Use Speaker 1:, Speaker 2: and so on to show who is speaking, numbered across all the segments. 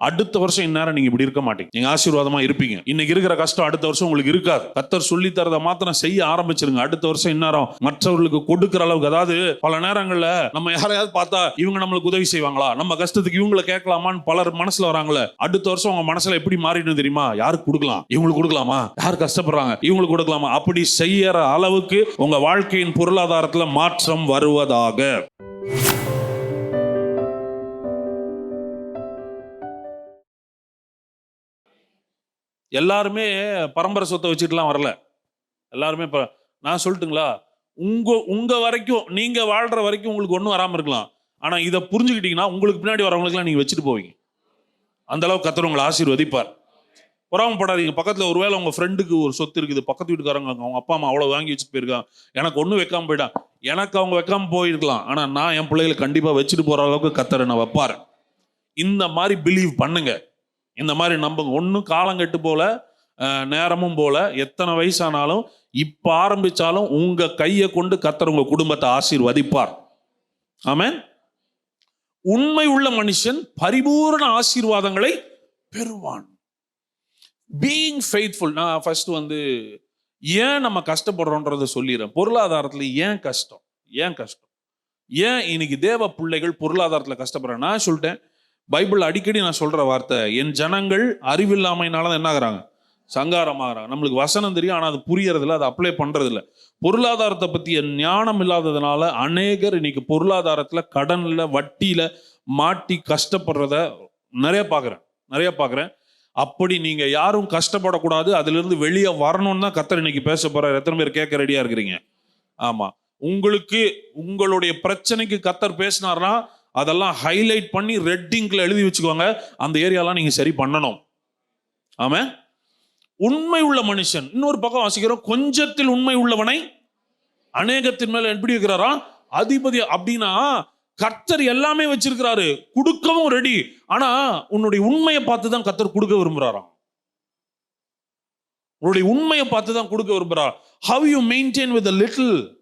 Speaker 1: அடுத்த வருஷம் இந்நேரம் நீங்க இப்படி இருக்க மாட்டீங்க. நீங்க ஆசீர்வாதமா இருப்பீங்க. இன்னைக்கு இருக்கிற கஷ்டம் அடுத்த வருஷம் உங்களுக்கு இருக்காது. கத்தர் சொல்லி தரத மாத்திரம் செய்ய ஆரம்பிச்சிருங்க. அடுத்த வருஷம் இந்நேரம் மற்றவர்களுக்கு கொடுக்கிற அளவுக்கு அதாவது பல நேரங்கள்ல நம்ம யாரையாவது பார்த்தா இவங்க நம்மளுக்கு உதவி செய்வாங்களா? நம்ம கஷ்டத்துக்கு இவங்களை கேட்கலாமான்னு பலர் மனசுல வராங்களே. அடுத்த வருஷம் உங்க மனசுல எப்படி மாறிடும் தெரியுமா? யாருக்கு கொடுக்கலாம்? இவங்களுக்கு கொடுக்கலாமா? யார் கஷ்டப்படுறாங்க? இவங்களுக்கு கொடுக்கலாமா? அப்படி செய்யற அளவுக்கு உங்க வாழ்க்கையின் பொருளாதாரத்துல மாற்றம் வருவதாக. எல்லாருமே பரம்பரை சொத்தை வச்சுட்டுலாம் வரல. எல்லாருமே இப்போ நான் சொல்லட்டுங்களா? உங்கள் உங்கள் வரைக்கும் நீங்கள் வாழ்கிற வரைக்கும் உங்களுக்கு ஒன்றும் வராமல் இருக்கலாம். ஆனால் இதை புரிஞ்சுக்கிட்டீங்கன்னா உங்களுக்கு பின்னாடி வரவங்களுக்குலாம் நீங்கள் வச்சுட்டு போவீங்க. அந்த அளவுக்கு கத்தர் உங்களை ஆசீர்வதிப்பார். பொறாமப்படாதீங்க பக்கத்தில் ஒருவேளை உங்கள் ஃப்ரெண்டுக்கு ஒரு சொத்து இருக்குது. பக்கத்து வீட்டுக்காரங்க அவங்க அப்பா அம்மா அவ்வளோ வாங்கி வச்சுட்டு போயிருக்கான் எனக்கு ஒன்றும் வைக்காமல் போயிட்டான் எனக்கு அவங்க வைக்காமல் போயிருக்கலாம். ஆனால் நான் என் பிள்ளைகளை கண்டிப்பாக வச்சுட்டு போகிற அளவுக்கு கத்தரை நான் வைப்பார். இந்த மாதிரி பிலீவ் பண்ணுங்கள் இந்த மாதிரி நம்ம ஒன்றும் காலங்கெட்டு போல நேரமும் போல எத்தனை வயசானாலும் இப்ப ஆரம்பிச்சாலும் உங்க கையை கொண்டு கத்தர் உங்க குடும்பத்தை ஆசீர்வதிப்பார். ஆமேன். உண்மை உள்ள மனுஷன் பரிபூரண ஆசீர்வாதங்களை பெறுவான். பீயிங் ஃபெய்த்ஃபுல் நான் ஃபர்ஸ்ட் வந்து ஏன் நம்ம கஷ்டப்படுறோன்றத சொல்லிடுறேன். பொருளாதாரத்தில் ஏன் கஷ்டம்? ஏன் கஷ்டம்? ஏன் இன்னைக்கு தேவ பிள்ளைகள் பொருளாதாரத்தில் கஷ்டப்படுறேன் நான் சொல்லிட்டேன் பைபிள் அடிக்கடி நான் சொல்ற வார்த்தை என் ஜனங்கள் அறிவில்லாமையினால என்ன ஆகுறாங்க சங்காரமாகறாங்க. நம்மளுக்கு வசனம் தெரியும் ஆனால் அது புரியறதில்ல அதை அப்ளை பண்ணுறதில்ல பொருளாதாரத்தை பற்றிய ஞானம் இல்லாததுனால அநேகர் இன்னைக்கு பொருளாதாரத்தில் கடனில் வட்டியில் மாட்டி கஷ்டப்படுறத நிறைய பார்க்குறேன் நிறைய பார்க்குறேன் அப்படி நீங்கள் யாரும் கஷ்டப்படக்கூடாது. அதுலேருந்து வெளியே வரணும்னு தான் கத்தர் இன்னைக்கு பேச போகிறார் எத்தனை பேர் கேட்க ரெடியாக இருக்கிறீங்க? ஆமாம் உங்களுக்கு உங்களுடைய பிரச்சனைக்கு கத்தர் பேசினார்னா அதெல்லாம் ஹைலைட் பண்ணி ரெட்டிங்கில் எழுதி வச்சுக்கோங்க. அந்த ஏரியாலாம் நீங்க சரி பண்ணணும். ஆமா உண்மை உள்ள மனுஷன். இன்னொரு பக்கம் வாசிக்கிறோம். கொஞ்சத்தில் உண்மை உள்ளவனை அநேகத்தின் மேல எப்படி இருக்கிறாரா? அதிபதி அப்படின்னா கர்த்தர் எல்லாமே வச்சிருக்கிறாரு. கொடுக்கவும் ரெடி ஆனா உன்னுடைய உண்மையை பார்த்து தான் கர்த்தர் கொடுக்க விரும்புறாராம். உன்னுடைய உண்மையை பார்த்து தான் கொடுக்க விரும்புறா. How you maintain with little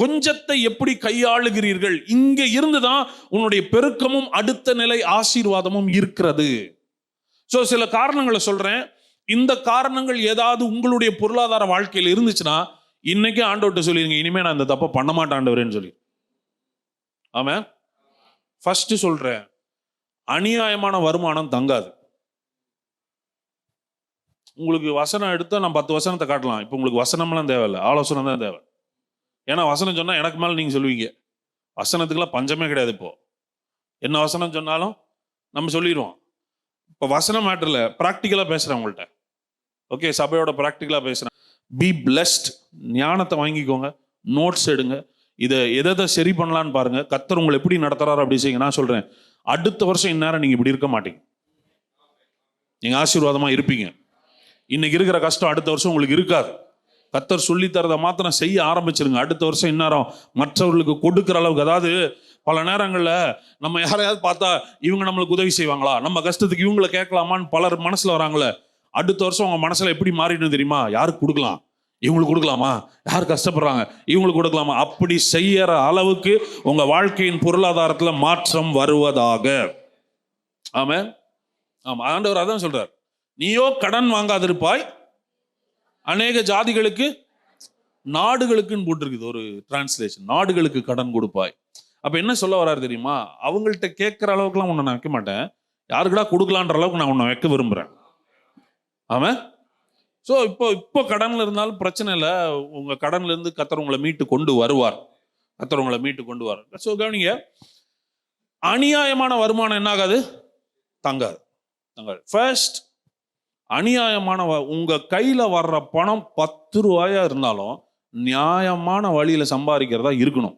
Speaker 1: கொஞ்சத்தை எப்படி கையாளுகிறீர்கள்? இங்க இருந்து தான் உன்னுடைய பெருக்கமும் அடுத்த நிலை ஆசீர்வாதமும் இருக்கிறது. ஸோ சில காரணங்களை சொல்றேன். இந்த காரணங்கள் ஏதாவது உங்களுடைய பொருளாதார வாழ்க்கையில் இருந்துச்சுன்னா இன்னைக்கே ஆண்டவர்கிட்ட சொல்லிடுங்க இனிமே நான் இந்த தப்பை பண்ண மாட்டேன் சொல்லி. ஆமாம் ஃபர்ஸ்ட் சொல்றேன். அநியாயமான வருமானம் தங்காது. உங்களுக்கு வசனம் எடுத்தால் நான் பத்து வசனத்தை காட்டலாம். இப்போ உங்களுக்கு வசனம்லாம் தேவையில்லை. ஆலோசனை தான் தேவை. ஏன்னா வசனம் சொன்னால் எனக்கு மேலே நீங்கள் சொல்லுவீங்க. வசனத்துக்குலாம் பஞ்சமே கிடையாது இப்போ. என்ன வசனம் சொன்னாலும் நம்ம சொல்லிடுவோம் இப்போ வசனம் மேட்டரில் ப்ராக்டிக்கலாக பேசுகிறேன் உங்கள்கிட்ட ஓகே சபையோட ப்ராக்டிக்கலாக பேசுகிறேன் பி பிளஸ்ட் ஞானத்தை வாங்கிக்கோங்க. நோட்ஸ் எடுங்க. இதை எதை எதை சரி பண்ணலான்னு பாருங்க. கத்தர் உங்களை எப்படி நடத்துகிறாரு அப்படி செய்யுங்க. நான் சொல்கிறேன் அடுத்த வருஷம் இந்நேரம் நீங்கள் இப்படி இருக்க மாட்டீங்க. நீங்கள் ஆசீர்வாதமாக இருப்பீங்க. இன்னைக்கு இருக்கிற கஷ்டம் அடுத்த வருஷம் உங்களுக்கு இருக்காது. கத்தர் சொல்லித்தரதை மாத்திரம் செய்ய ஆரம்பிச்சிருங்க. அடுத்த வருஷம் இந்நேரம் மற்றவர்களுக்கு கொடுக்குற அளவுக்கு அதாவது பல நேரங்களில் நம்ம யாரையாவது பார்த்தா இவங்க நம்மளுக்கு உதவி செய்வாங்களா? நம்ம கஷ்டத்துக்கு இவங்களை கேட்கலாமான்னு பலர் மனசில் வராங்களே அடுத்த வருஷம் அவங்க மனசில் எப்படி மாறிடும் தெரியுமா? யாருக்கு கொடுக்கலாம்? இவங்களுக்கு கொடுக்கலாமா? யார் கஷ்டப்படுறாங்க? இவங்களுக்கு கொடுக்கலாமா? அப்படி செய்யற அளவுக்கு உங்க வாழ்க்கையின் பொருளாதாரத்துல மாற்றம் வருவதாக. ஆமாம் ஆமாம் ஆண்டவர் அதான் சொல்றார். நீயோ கடன் வாங்காதிருப்பாய் அநேக ஜாதிகளுக்கு நாடுகளுக்குன்னு போட்டிருக்குது ஒரு டிரான்ஸ்லேஷன் நாடுகளுக்கு கடன் கொடுப்பாய். அப்ப என்ன சொல்ல வராரு தெரியுமா? அவங்கள்ட்ட கேட்குற அளவுக்குலாம் உன்னை நான் வைக்க மாட்டேன். யாருக்கடா கொடுக்கலான்ற அளவுக்கு நான் உன்னை வைக்க விரும்புறேன். ஆமா? ஸோ இப்போ இப்போ கடன்ல இருந்தாலும் பிரச்சனை இல்லை. உங்க கடன்ல இருந்து கத்தர் உங்களை மீட்டு கொண்டு வருவார். கத்தர் உங்களை மீட்டு கொண்டு வருவார். ஸோ கவனிங்க. அநியாயமான வருமானம் என்ன ஆகாது தங்காது. தங்காது. ஃபர்ஸ்ட் அநியாயமான வ- உங்க கையில வர்ற பணம் பத்து ரூபாயா இருந்தாலும் நியாயமான வழியில சம்பாதிக்கிறதா இருக்கணும்.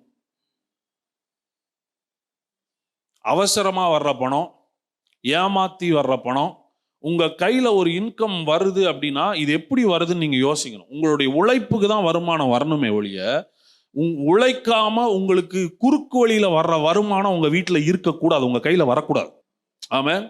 Speaker 1: அவசரமா வர்ற பணம் ஏமாத்தி வர்ற பணம் உங்க கையில ஒரு இன்கம் வருது அப்படின்னா இது எப்படி வருதுன்னு நீங்க யோசிக்கணும். உங்களுடைய உழைப்புக்கு தான் வருமானம் வரணுமே ஒழிய உங் உழைக்காம உங்களுக்கு குறுக்கு வழியில வர்ற வருமானம் உங்க வீட்டில் இருக்கக்கூடாது உங்க கையில வரக்கூடாது. ஆமாம்